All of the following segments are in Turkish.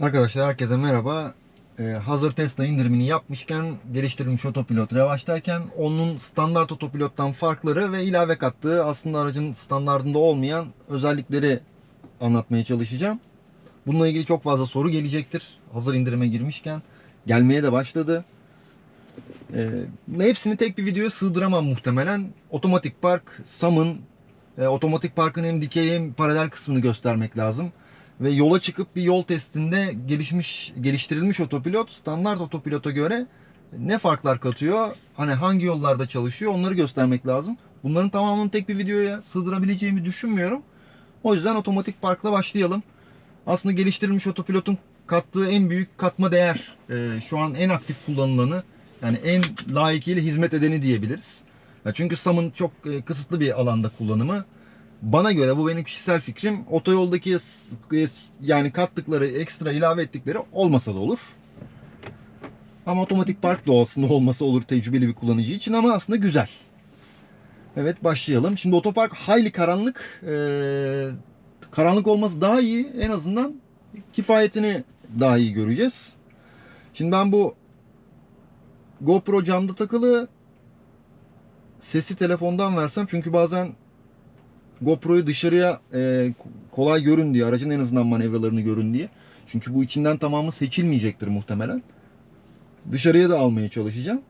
Arkadaşlar herkese merhaba. Ee, hazır Tesla indirimini yapmışken geliştirilmiş otopilot revaçtayken onun standart otopilottan farkları ve ilave kattığı aslında aracın standartında olmayan özellikleri anlatmaya çalışacağım. Bununla ilgili çok fazla soru gelecektir. Hazır indirime girmişken gelmeye de başladı. Ee, hepsini tek bir videoya sığdıramam muhtemelen. Otomatik park, SAM'ın e, otomatik parkın hem dikey hem paralel kısmını göstermek lazım ve yola çıkıp bir yol testinde gelişmiş geliştirilmiş otopilot standart otopilota göre ne farklar katıyor? Hani hangi yollarda çalışıyor? Onları göstermek lazım. Bunların tamamını tek bir videoya sığdırabileceğimi düşünmüyorum. O yüzden otomatik parkla başlayalım. Aslında geliştirilmiş otopilotun kattığı en büyük katma değer e, şu an en aktif kullanılanı yani en layıkıyla hizmet edeni diyebiliriz. Ya çünkü SAM'ın çok e, kısıtlı bir alanda kullanımı. Bana göre bu benim kişisel fikrim. Otoyoldaki s- yani kattıkları, ekstra ilave ettikleri olmasa da olur. Ama otomatik park doğasında olması olur tecrübeli bir kullanıcı için ama aslında güzel. Evet başlayalım. Şimdi otopark hayli karanlık. Ee, karanlık olması daha iyi. En azından kifayetini daha iyi göreceğiz. Şimdi ben bu GoPro camda takılı sesi telefondan versem çünkü bazen GoPro'yu dışarıya e, kolay görün diye, aracın en azından manevralarını görün diye. Çünkü bu içinden tamamı seçilmeyecektir muhtemelen. Dışarıya da almaya çalışacağım.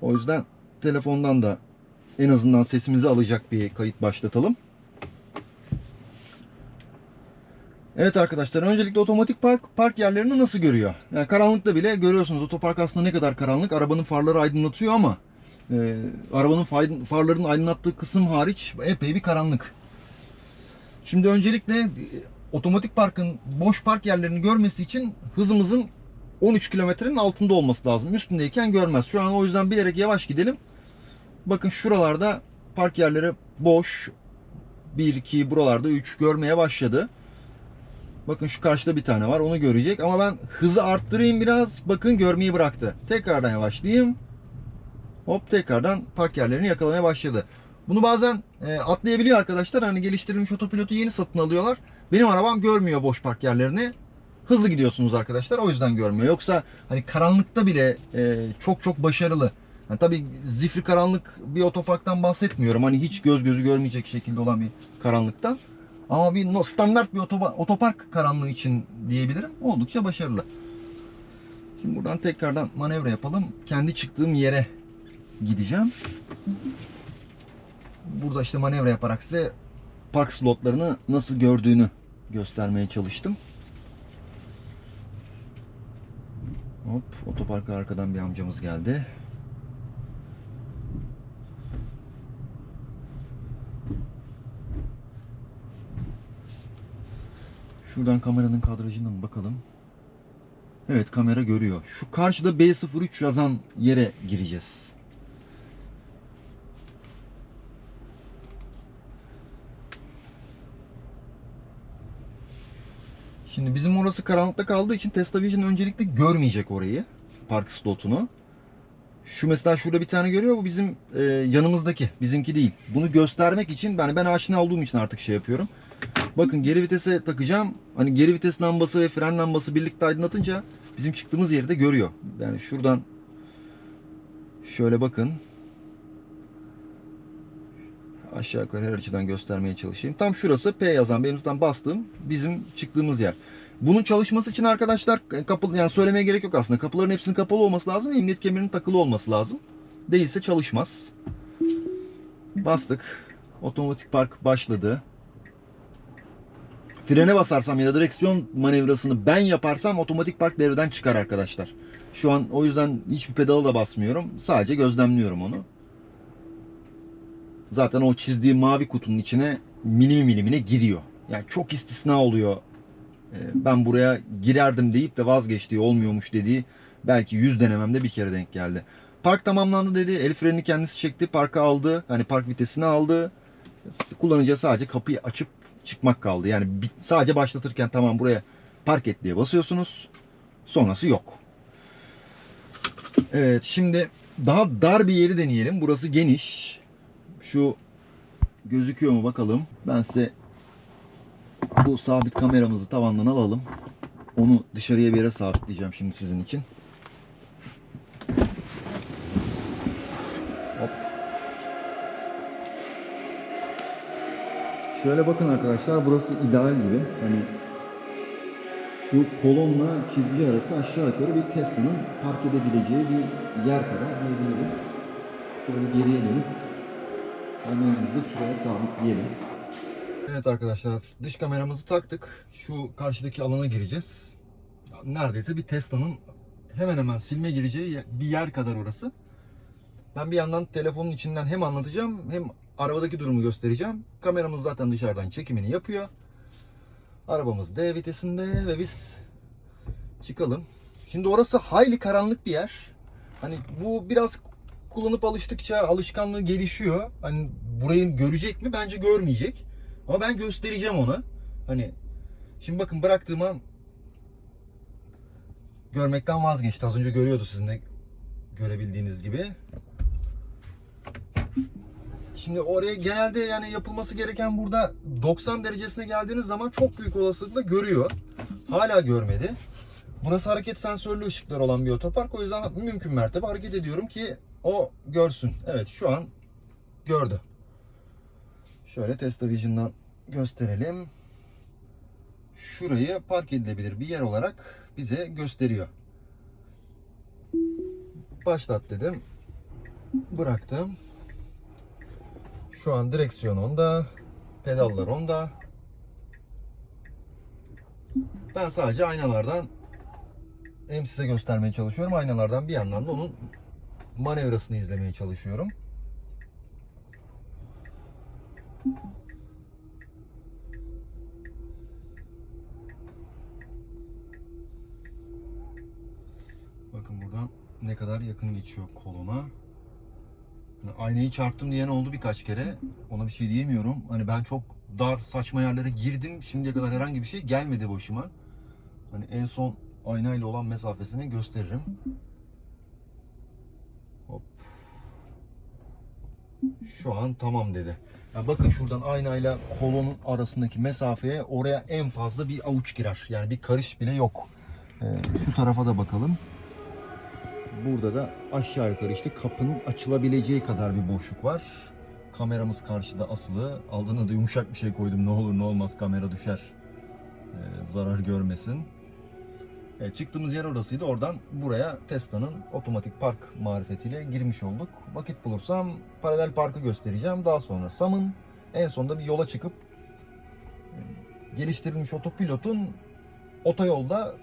O yüzden telefondan da en azından sesimizi alacak bir kayıt başlatalım. Evet arkadaşlar öncelikle otomatik park park yerlerini nasıl görüyor? Yani karanlıkta bile görüyorsunuz otopark aslında ne kadar karanlık. Arabanın farları aydınlatıyor ama e, arabanın farlarının aydınlattığı kısım hariç epey bir karanlık. Şimdi öncelikle e, otomatik parkın boş park yerlerini görmesi için hızımızın 13 kilometrenin altında olması lazım. Üstündeyken görmez. Şu an o yüzden bilerek yavaş gidelim. Bakın şuralarda park yerleri boş. 1, 2, buralarda 3 görmeye başladı. Bakın şu karşıda bir tane var onu görecek ama ben hızı arttırayım biraz. Bakın görmeyi bıraktı. Tekrardan yavaşlayayım. Hop tekrardan park yerlerini yakalamaya başladı. Bunu bazen e, atlayabiliyor arkadaşlar. Hani geliştirilmiş otopilotu yeni satın alıyorlar. Benim arabam görmüyor boş park yerlerini. Hızlı gidiyorsunuz arkadaşlar. O yüzden görmüyor. Yoksa hani karanlıkta bile e, çok çok başarılı. Yani tabii zifri karanlık bir otoparktan bahsetmiyorum. Hani hiç göz gözü görmeyecek şekilde olan bir karanlıktan. Ama bir no- standart bir otopark karanlığı için diyebilirim. Oldukça başarılı. Şimdi buradan tekrardan manevra yapalım. Kendi çıktığım yere gideceğim. Burada işte manevra yaparak size park slotlarını nasıl gördüğünü göstermeye çalıştım. Hop otoparka arkadan bir amcamız geldi. Şuradan kameranın kadrajına mı bakalım? Evet kamera görüyor. Şu karşıda B03 yazan yere gireceğiz. Şimdi bizim orası karanlıkta kaldığı için Tesla Vision öncelikle görmeyecek orayı. Park slotunu. Şu mesela şurada bir tane görüyor bu bizim e, yanımızdaki. Bizimki değil. Bunu göstermek için ben ben aşina olduğum için artık şey yapıyorum. Bakın geri vitese takacağım. Hani geri vites lambası ve fren lambası birlikte aydınlatınca bizim çıktığımız yeri de görüyor. Yani şuradan şöyle bakın. Aşağı yukarı her açıdan göstermeye çalışayım. Tam şurası P yazan benim zaten bastığım bizim çıktığımız yer. Bunun çalışması için arkadaşlar kapı yani söylemeye gerek yok aslında. Kapıların hepsinin kapalı olması lazım. Emniyet kemerinin takılı olması lazım. Değilse çalışmaz. Bastık. Otomatik park başladı. Frene basarsam ya da direksiyon manevrasını ben yaparsam otomatik park devreden çıkar arkadaşlar. Şu an o yüzden hiçbir pedala da basmıyorum. Sadece gözlemliyorum onu. Zaten o çizdiği mavi kutunun içine milimi milimine giriyor. Yani çok istisna oluyor. Ee, Ben buraya girerdim deyip de vazgeçtiği olmuyormuş dediği belki 100 denememde bir kere denk geldi. Park tamamlandı dedi. El frenini kendisi çekti. Parka aldı. Hani park vitesini aldı. Kullanıcıya sadece kapıyı açıp çıkmak kaldı. Yani sadece başlatırken tamam buraya park et diye basıyorsunuz. Sonrası yok. Evet şimdi daha dar bir yeri deneyelim. Burası geniş. Şu gözüküyor mu bakalım. Ben size bu sabit kameramızı tavandan alalım. Onu dışarıya bir yere sabitleyeceğim şimdi sizin için. Hop. Şöyle bakın arkadaşlar burası ideal gibi. Hani şu kolonla çizgi arası aşağı yukarı bir Tesla'nın park edebileceği bir yer kadar diyebiliriz. Şöyle geriye dönüp kameramızı şuraya sabitleyelim. Evet arkadaşlar dış kameramızı taktık. Şu karşıdaki alana gireceğiz. Neredeyse bir Tesla'nın hemen hemen silme gireceği bir yer kadar orası. Ben bir yandan telefonun içinden hem anlatacağım hem arabadaki durumu göstereceğim. Kameramız zaten dışarıdan çekimini yapıyor. Arabamız D vitesinde ve biz çıkalım. Şimdi orası hayli karanlık bir yer. Hani bu biraz kullanıp alıştıkça alışkanlığı gelişiyor. Hani burayı görecek mi? Bence görmeyecek. Ama ben göstereceğim ona. Hani şimdi bakın bıraktığım an görmekten vazgeçti. Az önce görüyordu sizin de görebildiğiniz gibi. Şimdi oraya genelde yani yapılması gereken burada 90 derecesine geldiğiniz zaman çok büyük olasılıkla görüyor. Hala görmedi. Burası hareket sensörlü ışıklar olan bir otopark. O yüzden mümkün mertebe hareket ediyorum ki o görsün. Evet şu an gördü. Şöyle Tesla Vision'dan gösterelim. Şurayı park edilebilir bir yer olarak bize gösteriyor. Başlat dedim. Bıraktım. Şu an direksiyon onda. Pedallar onda. Ben sadece aynalardan hem size göstermeye çalışıyorum. Aynalardan bir yandan da onun manevrasını izlemeye çalışıyorum. Bakın buradan ne kadar yakın geçiyor koluna. Hani aynayı çarptım diyen oldu birkaç kere. Ona bir şey diyemiyorum. Hani ben çok dar saçma yerlere girdim. Şimdiye kadar herhangi bir şey gelmedi başıma. Hani en son aynayla olan mesafesini gösteririm. Hop. Şu an tamam dedi. Ya bakın şuradan aynayla kolonun arasındaki mesafeye oraya en fazla bir avuç girer. Yani bir karış bile yok. Ee, şu tarafa da bakalım. Burada da aşağı yukarı işte kapının açılabileceği kadar bir boşluk var. Kameramız karşıda asılı. Aldığına da yumuşak bir şey koydum. Ne olur ne olmaz kamera düşer. Ee, zarar görmesin. E, çıktığımız yer orasıydı. Oradan buraya Tesla'nın otomatik park marifetiyle girmiş olduk. Vakit bulursam paralel parkı göstereceğim. Daha sonra Sam'ın en sonunda bir yola çıkıp e, geliştirilmiş otopilotun otoyolda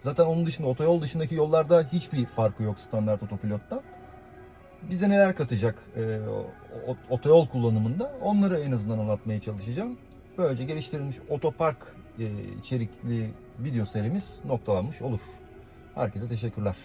zaten onun dışında otoyol dışındaki yollarda hiçbir farkı yok standart otopilottan. Bize neler katacak e, otoyol kullanımında onları en azından anlatmaya çalışacağım. Böylece geliştirilmiş otopark e, içerikli video serimiz noktalanmış olur. Herkese teşekkürler.